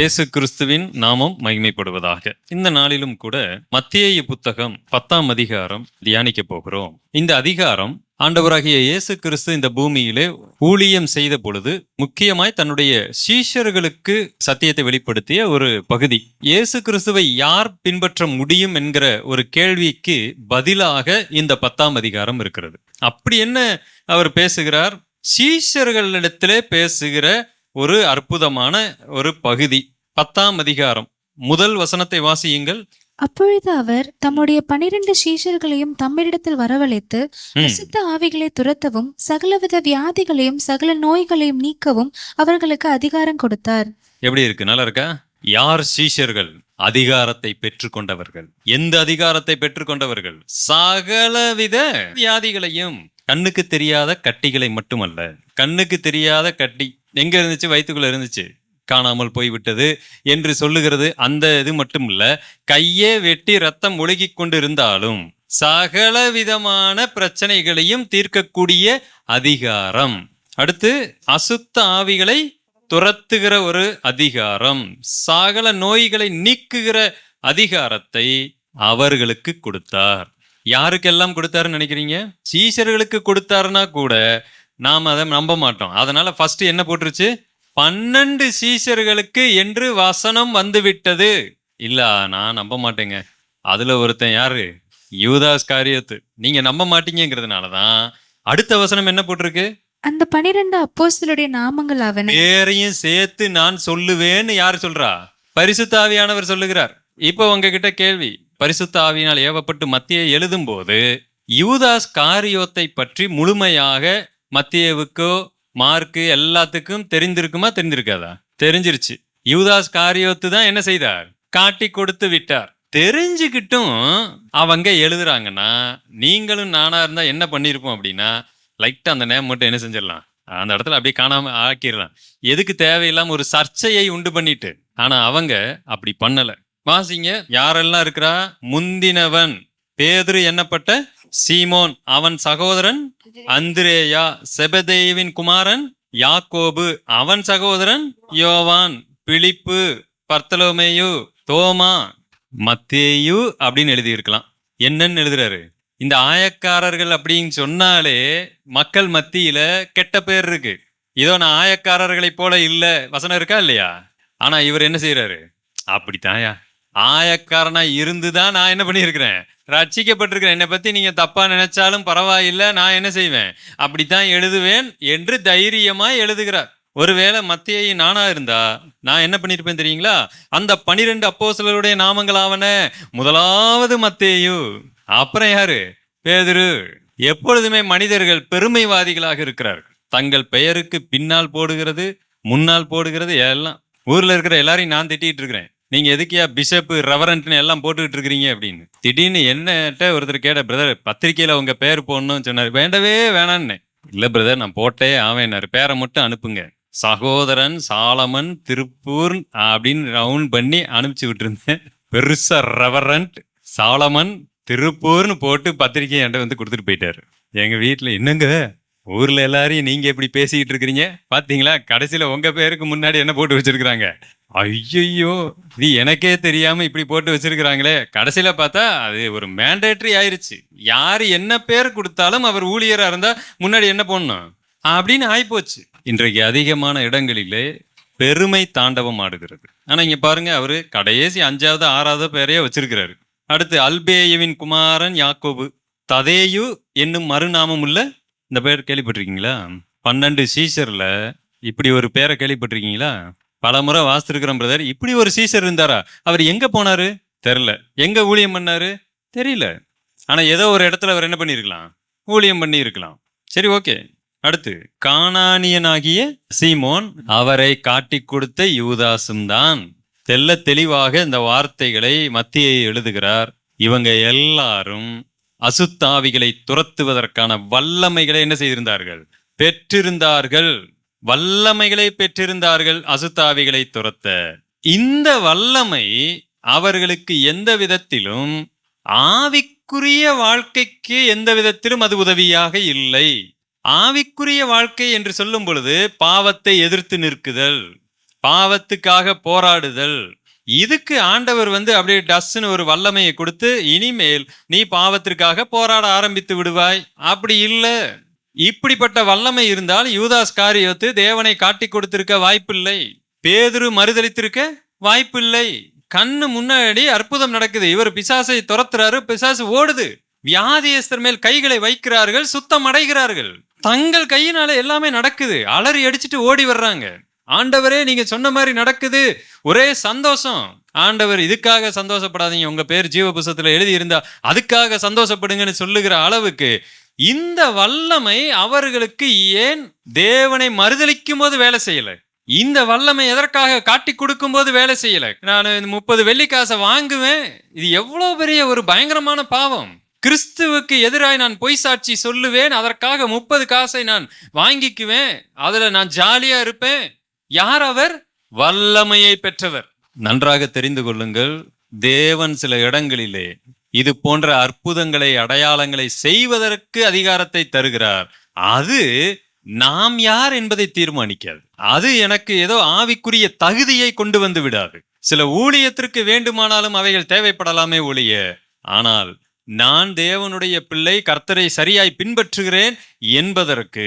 இயேசு கிறிஸ்துவின் நாமம் மகிமைப்படுவதாக. இந்த நாளிலும் கூட மத்திய புத்தகம் பத்தாம் அதிகாரம் தியானிக்க போகிறோம். இந்த அதிகாரம் ஆண்டவராகிய இயேசு கிறிஸ்து இந்த பூமியிலே ஊழியம் செய்த பொழுது முக்கியமாய் தன்னுடைய சீஷர்களுக்கு சத்தியத்தை வெளிப்படுத்திய ஒரு பகுதி. இயேசு கிறிஸ்துவை யார் பின்பற்ற முடியும் என்கிற ஒரு கேள்விக்கு பதிலாக இந்த பத்தாம் அதிகாரம் இருக்கிறது. அப்படி என்ன அவர் பேசுகிறார்? சீஷர்களிடத்திலே பேசுகிற ஒரு அற்புதமான ஒரு பகுதி. பத்தாம் அதிகாரம். முதல் வசனத்தை வாசியுங்கள். அப்பொழுது அவர் தம்முடைய பனிரெண்டு சீஷர்களையும் தம்மிடத்தில் வரவழைத்து. அசுத்த ஆவிகளை துரத்தவும் சகலவித வியாதிகளையும் சகல நோய்களையும் நீக்கவும் அவர்களுக்கு அதிகாரம் கொடுத்தார். எப்படி இருக்கு? நல்லா இருக்கா? யார் சீஷர்கள்? அதிகாரத்தை பெற்றுக்கொண்டவர்கள். எந்த அதிகாரத்தை பெற்றுக்கொண்டவர்கள்? சகலவித வியாதிகளையும். கண்ணுக்கு தெரியாத கட்டிகளை மட்டுமல்ல. கண்ணுக்கு தெரியாத கட்டி. எங்க இருந்துச்சு? வயிற்றுக்குள்ள இருந்துச்சு. காணாமல் போய்விட்டது என்று சொல்லுகிறது. அந்த இது மட்டும் இல்ல கையே வெட்டி ரத்தம் ஒழுகிக் கொண்டு இருந்தாலும் சகல விதமான பிரச்சனைகளையும் தீர்க்கக்கூடிய அதிகாரம். அடுத்து அசுத்த ஆவிகளை துரத்துகிற ஒரு அதிகாரம். சகல நோய்களை நீக்குகிற அதிகாரத்தை அவர்களுக்கு கொடுத்தார். யாருக்கெல்லாம் கொடுத்தாருன்னு நினைக்கிறீங்க? சீசர்களுக்கு கொடுத்தாருன்னா கூட நாம் அதை நம்ப மாட்டோம். அதனால ஃபர்ஸ்ட் என்ன போட்டுருச்சு? பன்னெண்டு சீஷர்களுக்கு என்று வசனம் வந்துவிட்டது. இல்ல நான் நம்ப மாட்டேங்க. அதுல ஒருத்தன் யாரு? யூதாஸ் காரியத்து. நீங்க நம்ப மாட்டீங்கிறதுனால தான் அடுத்த வசனம் என்ன போட்டிருக்கு? அந்த பனிரெண்டு அப்போஸ்தலருடைய நாமங்கள் அவன பேரையும் சேர்த்து நான் சொல்லுவேன்னு யார் சொல்றா? பரிசுத்த ஆவியானவர் சொல்லுகிறார். இப்போ உங்ககிட்ட கேள்வி. பரிசுத்த ஆவியினால் ஏவப்பட்டு மத்திய எழுதும் போது யூதாஸ் காரியோத்தை பற்றி முழுமையாக மத்தியவுக்கோ மார்க்கு எல்லாத்துக்கும் தெரிந்திருக்குமா தெரிஞ்சிருக்காதா தெரிஞ்சிருச்சு. யூதாஸ் காரியோத்து தான் என்ன செய்தார்? காட்டி கொடுத்து விட்டார். தெரிஞ்சுக்கிட்டும் அவங்க எழுதுறாங்கன்னா நீங்களும் நானா இருந்தா என்ன பண்ணியிருப்போம் அப்படின்னா லைட்டா அந்த நேம் மட்டும் என்ன செஞ்சிடலாம்? அந்த இடத்துல அப்படியே காணாம ஆக்கிடலாம். எதுக்கு தேவையில்லாம ஒரு சர்ச்சையை உண்டு பண்ணிட்டு. ஆனா அவங்க அப்படி பண்ணல. வாசிங்க யாரெல்லாம் இருக்கிறா? முந்தினவன். பேதுரு என்னப்பட்ட? சீமோன் அவன் சகோதரன் அந்திரேயா செபதேவின் குமாரன் யாக்கோபு அவன் சகோதரன் யோவான் பிலிப்பு பர்த்தலோமேயு தோமா மத்தேயு அப்படின்னு எழுதியிருக்கலாம். என்னன்னு எழுதுறாரு? இந்த ஆயக்காரர்கள் அப்படின்னு சொன்னாலே மக்கள் மத்தியில கெட்ட பேர் இருக்கு. இதோ நான் ஆயக்காரர்களை போல இல்லை. வசனம் இருக்கா இல்லையா? ஆனா இவர் என்ன செய்யறாரு அப்படித்தான்யா. ஆயக்காரனா இருந்துதான் நான் என்ன பண்ணியிருக்கிறேன்? ரட்சிக்கப்பட்டிருக்கிறேன். என்னை பத்தி நீங்க தப்பா நினைச்சாலும் பரவாயில்லை நான் என்ன செய்வேன்? அப்படித்தான் எழுதுவேன் என்று தைரியமா எழுதுகிறார். ஒருவேளை மத்தியை நானா இருந்தா நான் என்ன பண்ணியிருப்பேன் தெரியுங்களா? அந்த பனிரெண்டு அப்போஸ்தலருடைய நாமங்களாவன முதலாவது மத்தேயு. அப்புறம் யாரு? பேதுரு. எப்பொழுதுமே மனிதர்கள் பெருமைவாதிகளாக இருக்கிறார்கள். தங்கள் பெயருக்கு பின்னால் போடுகிறது முன்னால் போடுகிறது எல்லாம். ஊர்ல இருக்கிற எல்லாரையும் நான் திட்டிகிட்டு இருக்கிறேன். நீங்க எதுக்கியா பிஷப் ரெவரண்ட்னு எல்லாம் போட்டுக்கிட்டு இருக்கிறீங்க அப்படின்னு. திடீர்னு என்னட்ட ஒருத்தர் கேட்ட பிரதர் பத்திரிகையில உங்க பேர் போடணும்னு சொன்னாரு. வேண்டவே வேணான்னு. இல்ல பிரதர் நான் போட்டே ஆவேனாரு பேரை மட்டும் அனுப்புங்க. சகோதரன் சாலமன் திருப்பூர் அப்படின்னு ரவுண்ட் பண்ணி அனுப்பிச்சு விட்டுருந்தேன். பெருசா ரெவரண்ட் சாலமன் திருப்பூர்னு போட்டு பத்திரிக்கை என்கிட்ட வந்து கொடுத்துட்டு போயிட்டாரு. எங்க வீட்டில் என்னங்க? ஊர்ல எல்லாரையும் நீங்க எப்படி பேசிக்கிட்டு இருக்கிறீங்க? பாத்தீங்களா? கடைசியில உங்க பேருக்கு முன்னாடி என்ன போட்டு வச்சிருக்கிறாங்க? ஐயையோ இது எனக்கே தெரியாம இப்படி போட்டு வச்சிருக்கிறாங்களே. கடைசியில பார்த்தா அது ஒரு மேண்டேட்ரி ஆயிருச்சு. யாரு என்ன பேர் கொடுத்தாலும் அவர் ஊழியரா இருந்தா முன்னாடி என்ன பண்ணணும் அப்படின்னு ஆயிப்போச்சு. இன்றைக்கு அதிகமான இடங்களிலே பெருமை தாண்டவம் ஆடுகிறது. ஆனா இங்க பாருங்க அவரு கடைசி அஞ்சாவது ஆறாவது பேரையே வச்சிருக்கிறாரு. அடுத்து அல்பேயவின் குமாரன் யாக்கோபு ததேயு என்னும் மறுநாமம் உள்ள இந்த பேர் கேள்விப்பட்டிருக்கீங்களா? பன்னெண்டு சீசர்ல இப்படி ஒரு பேரை கேள்விப்பட்டிருக்கீங்களா? பல முறை வாசித்திருக்கிறோம் பிரதர் இப்படி ஒரு சீசர் இருந்தாரா? அவர் எங்க போனாரு? தெரில எங்க ஊழியம் பண்ணாரு? தெரியல. ஆனா ஏதோ ஒரு இடத்துல அவர் என்ன பண்ணியிருக்கலாம்? ஊழியம் பண்ணி இருக்கலாம் சரி ஓகே. அடுத்து காணானியனாகிய சீமோன் அவரை காட்டி கொடுத்த யூதாசும் தான். தெல்ல தெளிவாக இந்த வார்த்தைகளை மத்தியை எழுதுகிறார். இவங்க எல்லாரும் அசுத்தாவிகளை துரத்துவதற்கான வல்லமைகளை என்ன செய்திருந்தார்கள்? பெற்றிருந்தார்கள். வல்லமைகளை பெற்றிருந்தார்கள் அசுத்தாவிகளை துரத்த. இந்த வல்லமை அவர்களுக்கு எந்த விதத்திலும் ஆவிக்குரிய வாழ்க்கைக்கு எந்த விதத்திலும் அது உதவியாக இல்லை. ஆவிக்குரிய வாழ்க்கை என்று சொல்லும் பொழுது பாவத்தை எதிர்த்து நிற்குதல் பாவத்துக்காக போராடுதல். இதுக்கு ஆண்டவர் வந்து அப்படியே டஸ்ன்னு ஒரு வல்லமையை கொடுத்து இனிமேல் நீ பாவத்திற்காக போராட ஆரம்பித்து விடுவாய். அப்படி இல்லை. இப்படிப்பட்ட வல்லமை இருந்தால் யூதாஸ் காரியத்து தேவனை காட்டி கொடுத்திருக்க வாய்ப்பில்லை. பேதுரு மறுதளித்திருக்க வாய்ப்பில்லை. கண்ணு முன்னாடி அற்புதம் நடக்குது. இவர் பிசாசை துரத்துறாரு பிசாசு ஓடுது. வியாதியஸ்தர் மேல் கைகளை வைக்கிறார்கள் சுத்தம் அடைகிறார்கள். தங்கள் கையினால எல்லாமே நடக்குது. அலறி அடிச்சுட்டு ஓடி வர்றாங்க. ஆண்டவரே நீங்க சொன்ன மாதிரி நடக்குது. ஒரே சந்தோஷம். ஆண்டவர் இதுக்காக சந்தோஷப்படாதீங்க. உங்க பேர் ஜீவ எழுதி இருந்தா அதுக்காக சந்தோஷப்படுங்கன்னு சொல்லுகிற அளவுக்கு இந்த வல்லமை அவர்களுக்கு ஏன் தேவனை மறுதளிக்கும் போது வேலை செய்யலை? இந்த வல்லமை எதற்காக காட்டி கொடுக்கும் போது வேலை செய்யல? நான் முப்பது வெள்ளிக்காசை வாங்குவேன். இது எவ்வளோ பெரிய ஒரு பயங்கரமான பாவம். கிறிஸ்துவுக்கு எதிராய் நான் பொய் சாட்சி சொல்லுவேன். அதற்காக முப்பது காசை நான் வாங்கிக்குவேன். அதில் நான் ஜாலியாக இருப்பேன். யார் அவர்? வல்லமையை பெற்றவர். நன்றாக தெரிந்து கொள்ளுங்கள். தேவன் சில இடங்களிலே இது போன்ற அற்புதங்களை அடையாளங்களை செய்வதற்கு அதிகாரத்தை தருகிறார். அது நாம் யார் என்பதை தீர்மானிக்காது. அது எனக்கு ஏதோ ஆவிக்குரிய தகுதியை கொண்டு வந்து விடாது. சில ஊழியத்திற்கு வேண்டுமானாலும் அவைகள் தேவைப்படலாமே ஒழிய ஆனால் நான் தேவனுடைய பிள்ளை கர்த்தரை சரியாய் பின்பற்றுகிறேன் என்பதற்கு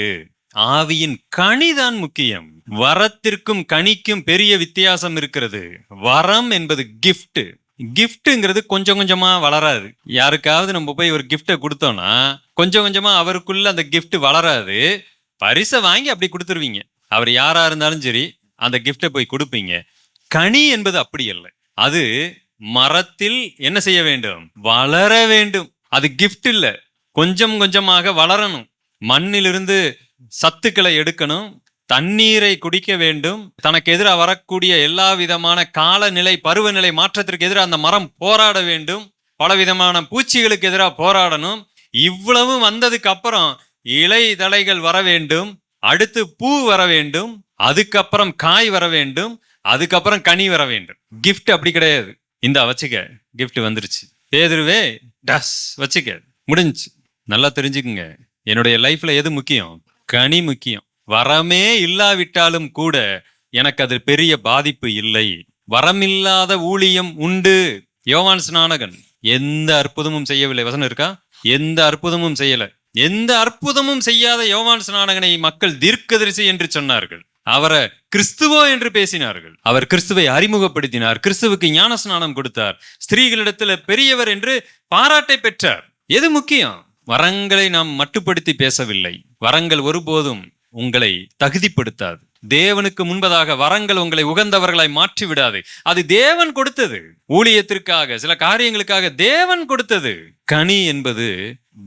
ஆவியின் கனிதான் முக்கியம். வரத்திற்கும் கனிக்கும் பெரிய வித்தியாசம் இருக்கிறது. வரம் என்பது கிஃப்ட் கிஃப்ட்டுங்கிறது கொஞ்சம் கொஞ்சமாக வளராது. யாருக்காவது நம்ம போய் ஒரு கிஃப்டை கொடுத்தோம்னா கொஞ்சம் கொஞ்சமாக அவருக்குள்ள அந்த கிஃப்ட் வளராது. பரிசை வாங்கி அப்படி கொடுத்துருவீங்க. அவர் யாராக இருந்தாலும் சரி அந்த கிஃப்டை போய் கொடுப்பீங்க. கனி என்பது அப்படி இல்லை அது மரத்தில் என்ன செய்ய வேண்டும்? வளர வேண்டும். அது கிஃப்ட் இல்லை. கொஞ்சம் கொஞ்சமாக வளரணும். மண்ணிலிருந்து சத்துக்களை எடுக்கணும். தண்ணீரை குடிக்க வேண்டும். தனக்கு எதிராக வரக்கூடிய எல்லா விதமான காலநிலை பருவநிலை மாற்றத்திற்கு எதிராக அந்த மரம் போராட வேண்டும். பலவிதமான பூச்சிகளுக்கு எதிராக போராடணும். இவ்வளவு வந்ததுக்கு அப்புறம் இலை தழைகள் வர வேண்டும். அடுத்து பூ வர வேண்டும். அதுக்கப்புறம் காய் வர வேண்டும். அதுக்கப்புறம் கனி வர வேண்டும். கிஃப்ட் அப்படி கிடையாது. இந்த வச்சுக்க கிஃப்ட் வந்துருச்சு. பேதுருவே டஸ் வச்சுக்க. முடிஞ்சுச்சு. நல்லா தெரிஞ்சுக்குங்க. என்னுடைய லைஃப்ல எது முக்கியம்? கனி முக்கியம். வரமே இல்லாவிட்டாலும் கூட எனக்கு அது பெரிய பாதிப்பு இல்லை. வரமில்லாத ஊழியம் உண்டு. யோவான் ஸ்நானகன் எந்த அற்புதமும் செய்யவில்லை. வசனம் இருக்கா? எந்த அற்புதமும் செய்யல. எந்த அற்புதமும் செய்யாத யோவான் ஸ்நானகனை மக்கள் தீர்க்கதரிசி என்று சொன்னார்கள். அவரை கிறிஸ்துவோ என்று பேசினார்கள். அவர் கிறிஸ்துவை அறிமுகப்படுத்தினார். கிறிஸ்துவுக்கு ஞான ஸ்நானம் கொடுத்தார். ஸ்திரீகளிடத்துல பெரியவர் என்று பாராட்டை பெற்றார். எது முக்கியம்? வரங்களை நாம் மட்டுப்படுத்தி பேசவில்லை. வரங்கள் ஒருபோதும் உங்களை தகுதிப்படுத்தாது. தேவனுக்கு முன்பதாக வரங்கள் உங்களை உகந்தவர்களை மாற்றி விடாது அது தேவன் கொடுத்தது. ஊழியத்திற்காக சில காரியங்களுக்காக தேவன் கொடுத்தது. கனி என்பது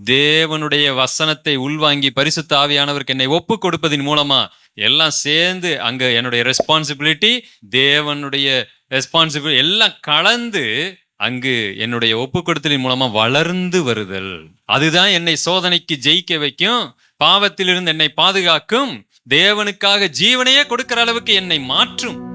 தேவனுடைய வசனத்தை உள்வாங்கி பரிசுத்த ஆவியானவருக்கு என்னை ஒப்பு கொடுப்பதின் மூலமா எல்லாம் சேர்ந்து அங்க என்னுடைய ரெஸ்பான்சிபிலிட்டி தேவனுடைய ரெஸ்பான்சிபிலிட்டி எல்லாம் கலந்து அங்கு என்னுடைய ஒப்பு கொடுத்தலின் மூலமா வளர்ந்து வருதல். அதுதான் என்னை சோதனைக்கு ஜெயிக்க வைக்கும். பாவத்திலிருந்து என்னை பாதுகாக்கும். தேவனுக்காக ஜீவனையே கொடுக்கிற அளவுக்கு என்னை மாற்றும்.